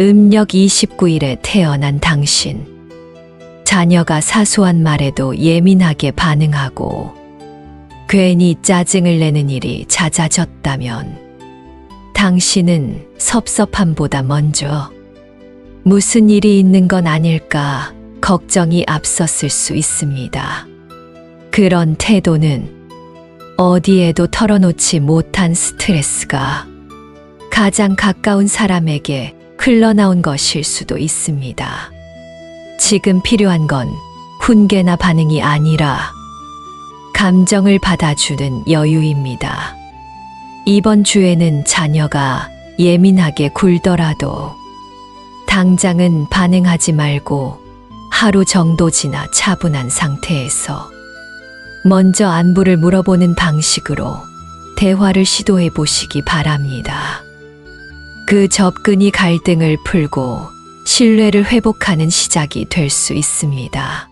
음력 29일에 태어난 당신. 자녀가 사소한 말에도 예민하게 반응하고 괜히 짜증을 내는 일이 잦아졌다면 당신은 섭섭함보다 먼저 무슨 일이 있는 건 아닐까 걱정이 앞섰을 수 있습니다. 그런 태도는 어디에도 털어놓지 못한 스트레스가 가장 가까운 사람에게 흘러나온 것일 수도 있습니다. 지금 필요한 건 훈계나 반응이 아니라 감정을 받아주는 여유입니다. 이번 주에는 자녀가 예민하게 굴더라도 당장은 반응하지 말고 하루 정도 지나 차분한 상태에서 먼저 안부를 물어보는 방식으로 대화를 시도해 보시기 바랍니다. 그 접근이 갈등을 풀고 신뢰를 회복하는 시작이 될 수 있습니다.